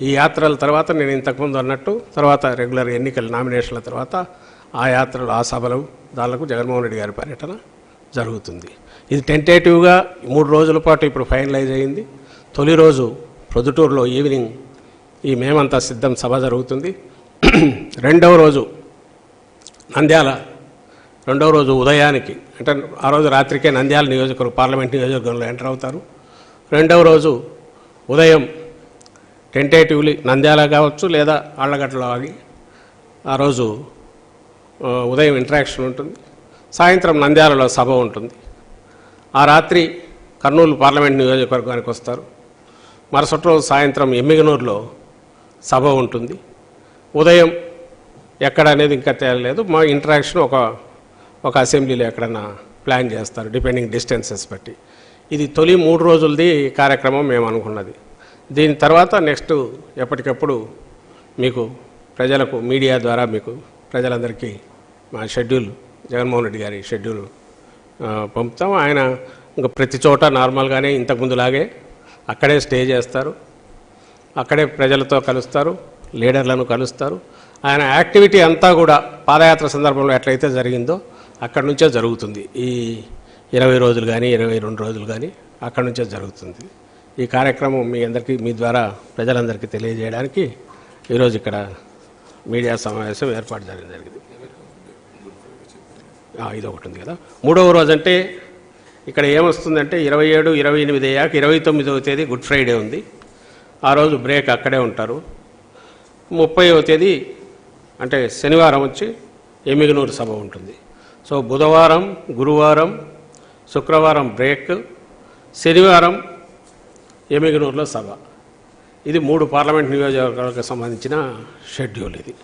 ఈ యాత్రల తర్వాత నేను ఇంతకుముందు అన్నట్టు తర్వాత రెగ్యులర్ ఎన్నికల నామినేషన్ల తర్వాత ఆ యాత్రలు ఆ సభలు దానిలకు జగన్మోహన్ రెడ్డి గారి పర్యటన జరుగుతుంది. ఇది టెంటేటివ్గా మూడు రోజుల పాటు ఇప్పుడు ఫైనలైజ్ అయింది. తొలి రోజు ప్రొద్దుటూరులో ఈవినింగ్ ఈ మేమంతా సిద్ధం సభ జరుగుతుంది. రెండవ రోజు నంద్యాల రెండవ రోజు ఉదయానికి అంటే ఆ రోజు రాత్రికే నంద్యాల నియోజకవర్గం పార్లమెంట్ నియోజకవర్గంలో ఎంటర్ అవుతారు. రెండవ రోజు ఉదయం టెంటేటివ్లీ నంద్యాల కావచ్చు లేదా ఆళ్ళగడ్డలో ఆగి ఆ రోజు ఉదయం ఇంటరాక్షన్ ఉంటుంది. సాయంత్రం నంద్యాలలో సభ ఉంటుంది. ఆ రాత్రి కర్నూలు పార్లమెంట్ నియోజకవర్గానికి వస్తారు. మరుసటి రోజు సాయంత్రం ఎమ్మిగనూరులో సభ ఉంటుంది. ఉదయం ఎక్కడ అనేది ఇంకా తేలలేదు. మా ఇంటరాక్షన్ ఒక ఒక అసెంబ్లీలో ఎక్కడన్నా ప్లాన్ చేస్తారు డిపెండింగ్ డిస్టెన్సెస్ బట్టి. ఇది తొలి మూడు రోజులది కార్యక్రమం మేము అనుకున్నది. దీని తర్వాత నెక్స్ట్ ఎప్పటికప్పుడు మీకు ప్రజలకు మీడియా ద్వారా మీకు ప్రజలందరికీ మా షెడ్యూల్ జగన్మోహన్ రెడ్డి గారి షెడ్యూల్ పంపుతాం. ఆయన ఇంకా ప్రతి చోట నార్మల్గానే ఇంతకుముందులాగే అక్కడే స్టే చేస్తారు. అక్కడే ప్రజలతో కలుస్తారు లీడర్లను కలుస్తారు. ఆయన యాక్టివిటీ అంతా కూడా పాదయాత్ర సందర్భంలో ఎట్లయితే జరిగిందో అక్కడి నుంచే జరుగుతుంది. ఈ ఇరవై రోజులు కానీ ఇరవై రెండు రోజులు కానీ అక్కడి నుంచే జరుగుతుంది. ఈ కార్యక్రమం మీ అందరికీ మీ ద్వారా ప్రజలందరికీ తెలియజేయడానికి ఈరోజు ఇక్కడ మీడియా సమావేశం ఏర్పాటు జరిగింది. జరిగింది ఇది ఒకటి ఉంది కదా. మూడవ రోజు అంటే ఇక్కడ ఏమొస్తుందంటే ఇరవై ఏడు ఇరవై ఎనిమిది అయ్యాక ఇరవై తొమ్మిదవ తేదీ గుడ్ ఫ్రైడే ఉంది. ఆ రోజు బ్రేక్ అక్కడే ఉంటారు. ముప్పైవ తేదీ అంటే శనివారం వచ్చి ఎమిగనూరు సభ ఉంటుంది. సో బుధవారం గురువారం శుక్రవారం బ్రేక్ శనివారం ఎమిగనూరులో సభ. ఇది మూడు పార్లమెంట్ నియోజకవర్గాలకు సంబంధించిన షెడ్యూల్ ఇది.